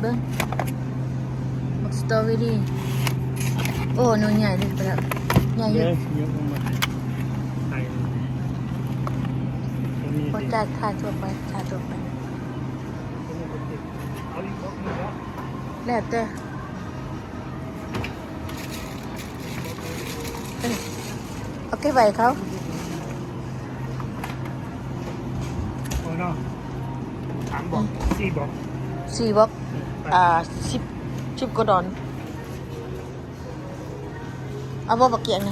เบิ้งบักสตรอเบอรี่โอ้หนูใหญ่เลยไปแล้วใหญ่เยเยอะอะเยอะมากๆไข่ตัวนี้พอดิจ่ายค่าตัวไปค่าตัวไป เอาอีกครบนึงแล้วแล้วแต่เอ้ยเอาเก็บไว้เขาโอ้เนาะสามบอกสี่บอกสี่บอกอ่ อ่าสิบสิบกว่าดอน เอาบ่บักเกียงไง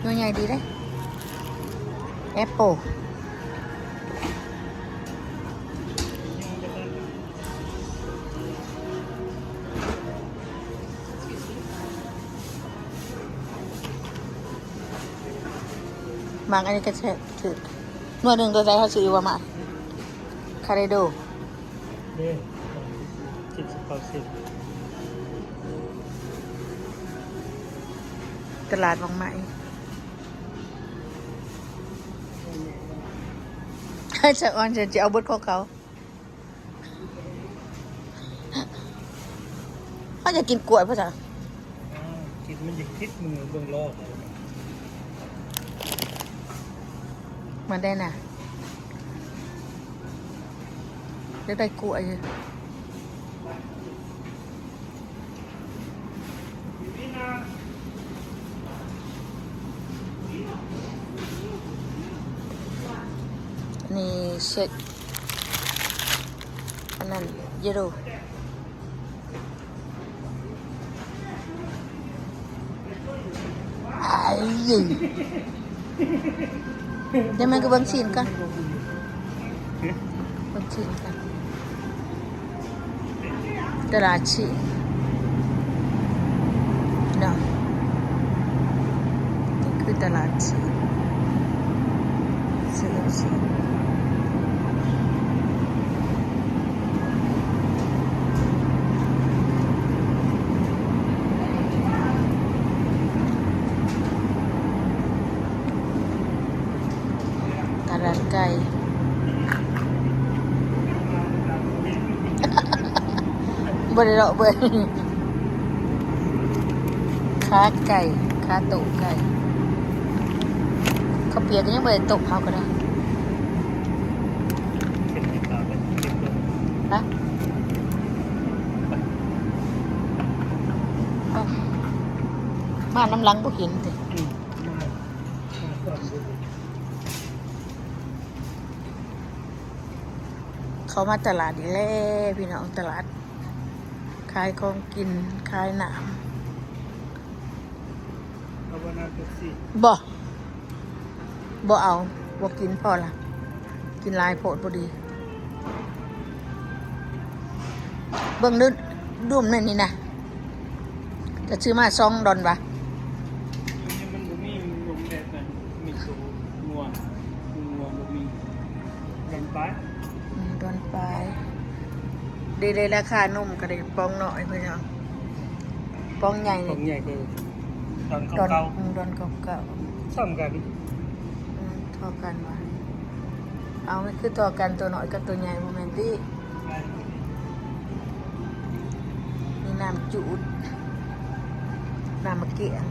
หนูใหญ่ดีเลยแอปเปิลบางอันนี้ก็ใช่ถือหน่วยหนึ่งตัวใจเขาซื้อว่ามาคาเรโด เด้สิบสิบเก้าสิบตลาดบางไหมให้จะออนจะจะเอาบทของเขาเขาจะกินกล้วยพ่อจ๋าอ้าวคิดมันจะคิดมือเบื้องรอบเลยเหมือนได้น่ะเดี๋ยวได้กล้วยอยู่ นี่นะ อันนี่เช็คอันนั้นเยโรไอ้ยิงเดี๋ยวมันก็บังชินกันบางทีกันตลาดชีเนาะนี่คือตลาดชีซื้อชีต ลาดไก่ บริเราะเบิ่งขาไก่ขาตุกไก่เขาวเปียกก็ยังบริตกเขาก็ได้เป็นติดตามเป็นเก็บเลยฮะเอ้าบ้านน้ำหลังบ่เห็นติ อืมมามาก่อนดู เขามาตลาดอีกแล้วพี่น้องตลาดขายของกินขายน้เอาวันนั้นก็สี่ำบ่บ่เอาบ่กินพอละกินหลายโพดบ่ดี เบิ่งนึดดุมนั่นนี่นะจะซื้อมาซองดอนวะ ดีเลยราคานมก็ได้ปองหน่อยเพื่อนเอาปองใหญ่ขอนี่งใหญ่คือตอนดอนเก่าอืมดอนเก่าๆซ่อมกันๆอืมเท่ากันวะเอาไม่คือต่อกันตัวหน่อยกับตัวใหญ่โมเมนตี้นี่น้ำจูดน้ำมะเกียง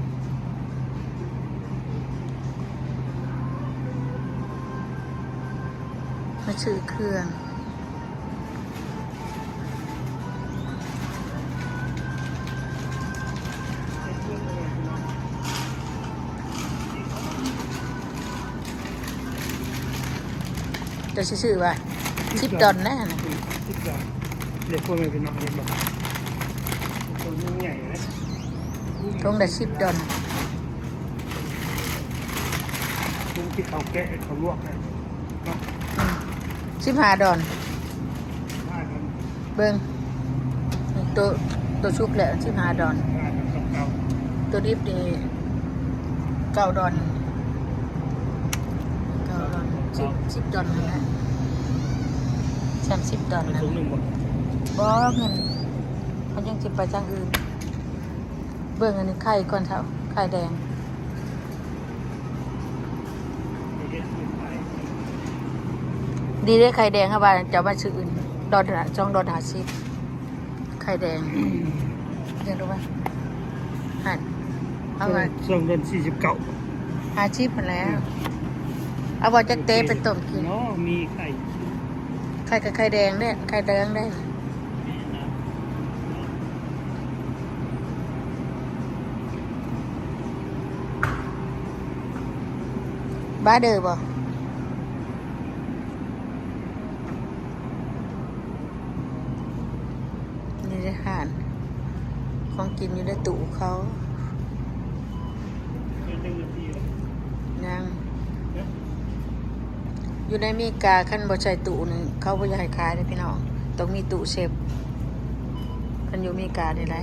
มาซื้อเครื่อง จะซื้อว่าชิปดอนแน่นะสิบดอนเดี๋ยวพวกมันเป็นน้องเล็กบอกตัวนี้ใหญ่เลยทงได้ชิปดอนคุณที่เขาแกะเขาลวกนะเนาะชิปหาดอนว่ากันเบิ้งนี่ตัวตัวชุบแหละชิปหาดอนว่ากันเก่าตัวดิบนี่เก้าดอนเก้าดอน สิบสิบดอนนั่นแหละสามสิบดอนๆนั่นสูงหนึ่งหมดบ่เงินเขายังสิไปจ้างอื่น เบิ่งอันนี้ไข่ก่อนเท่าไข่แดง ดีได้ไข่แดงครับว่าจะเอามาซื้ออื่นอดอนจองดอนหาซิปไข่แดงยังรู้ป่ะหันเอามาสองเดือนสี่สิบเก้าหาชิปมาแล้ว เอาบอจักเต้เป็นต้มกิน เนาะมีไข่ไข่กับไข่แดงได้ไข่แดงได้นะบ้าเด้อบ่นี่ได้หาน ของกินอยู่ในตู้เขา เป็นหนึ่งนาทีเลย ยัง นะ อยู่ในอเมริกาขั้นบ่ใช้ตู้นึงเขาบ่อยากให้ขายเลยพี่น้องต้องมีตู้เซฟคันอยู่อเมริกาได้ไร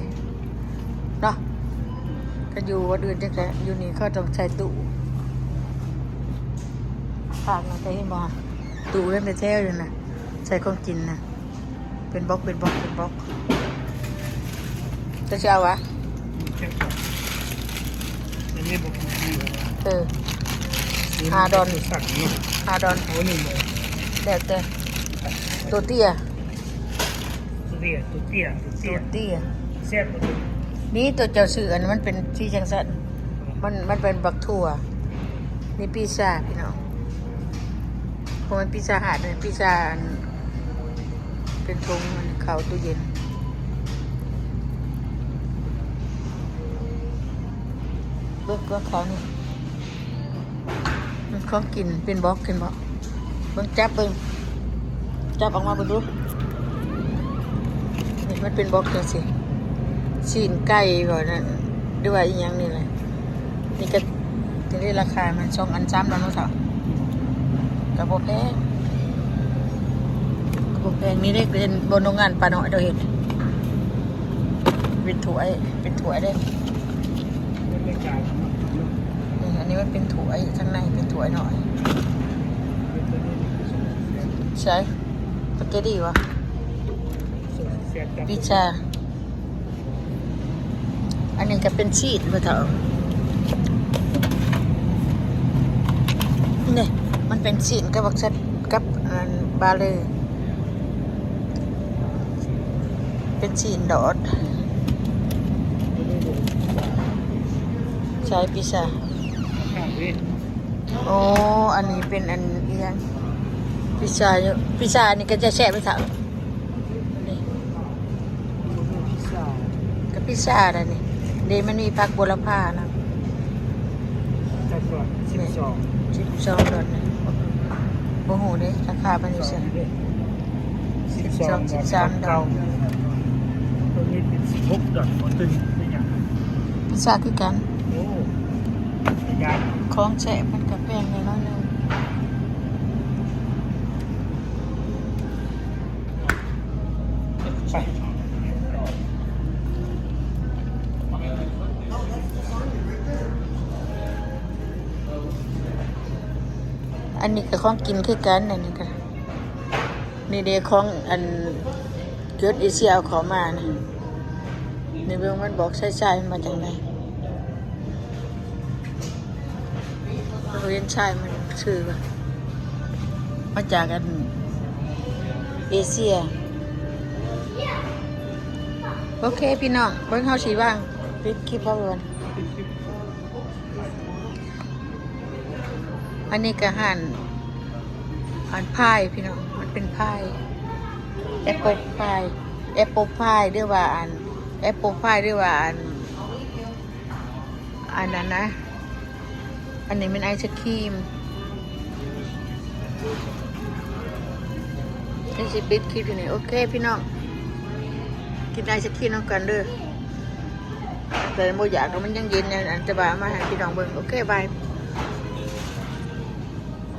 เนาะคันอยู่ว่าเดือนจังไดอยู่นี่เขาต้องใช้ตู้ฝากหนะแต่เห็นบ่ตู้เล่นไปแท้อยู่นะใช้ของกินนะเป็นบล็อกเป็นบล็อกเป็นบล็อกจะเอาวะมีแค่สองอันนี้บอกดีเลยเออ หาดอน สั่งเนาะหาดอนโอ้หนึ่งเลยแล้วแต่ตัวเตี้ยตัวเตี้ยตัวเตี้ยตัวตัเตี้วยเตี้ยแซ่บตัวเตี้ยนี่ตัวเจ้าสื่ออันนั้นมันเป็นที่จังสันมันมันเป็นบักทั่วนี่พิซซ่าพี่น้องเพราะมันพิซซ่าหาดเป็นพิซซ่าอันเป็นทงมันเข้าตู้เย็น เบิกว่าเขานี่มัน ของกินเป็นบล็อกกินบล็อกเบิ่งจับเบิ่งจับออกมาเบิ่งดูนี่มันเป็นบล็อกจังสิชีนไก่ก่อนนั่นด้วยอีกอย่างนี่เลยนี่ก็จะได้ราคามันสองอันซ้ำแล้วเนาะสาวกระโปแพงกระโปแพงนี่ได้เป็นบนโรงงานปลาน้อยเราเห็นเป็นถ้วเป็นถ้วยได้ไม่ได้จ่ายเนาะ นี่อันนี้มันเป็นถ้วยข้างในเป็นถ้วหน่อย ใช่ปาเกตตี้วะพิซซ่าอันนี้ก็เป็นชีสมาเถอะนี่มันเป็นชีสกับบักซัดกับบาเลยเป็นชีสดอดใช้พิซซ่า ข้าวเว้ยโอ้ อันนี้เป็นอันเอียงพิซซ่าอยู่พิซซ่านี่ก็จะแช่ไปถอะนี่พิซซ่ากับพิซซ่าแล้วนี่เดยวมันมีผักบัวละพานะแต่ก่อนสิบสองสิบสองดอลนะโมโหเด้ราคาเป็นอยู่เสียสิบสองสิบสามเก้าตัวนี้เป็นสิบหกดอทตัวตึงไม่อย่างพิซซ่าคือกันโอ้ยาย ของแช่มันกับแพงเลยน้อยหนึงไปอันนี้ก็ของกินคือกันอันนี้ก็นี่เดของอันเกิดเอเชียเอาเขอมานะในเบื้องมันบอกใช่ใช่มันมาจากไหน เราเรียนใช่มันชื่อว่ามาจากอันเอเชีย โอเคพี่น้องเบิ้งเฮาสีบ้างปิดคลิปเอาไว้ก่อนอันนี้ก็หั่นหั่นพายพี่น้อง มันเป็นพายแอปเปิลพายแอปเปิลพายเรียกว่าอันแอปเปิลพายเรียกว่าอันอันนั้นนะ อันนี้เป็นไอศครีมนี่สิปิดคลิปอยู่นี่โอเคพี่น้อง กินไอศครีมน้องกันเด้อแต่โมอยากมันยังเย็นเนี่ยอันจะบามาให้พี่น้องเบิ่งโอเคบาย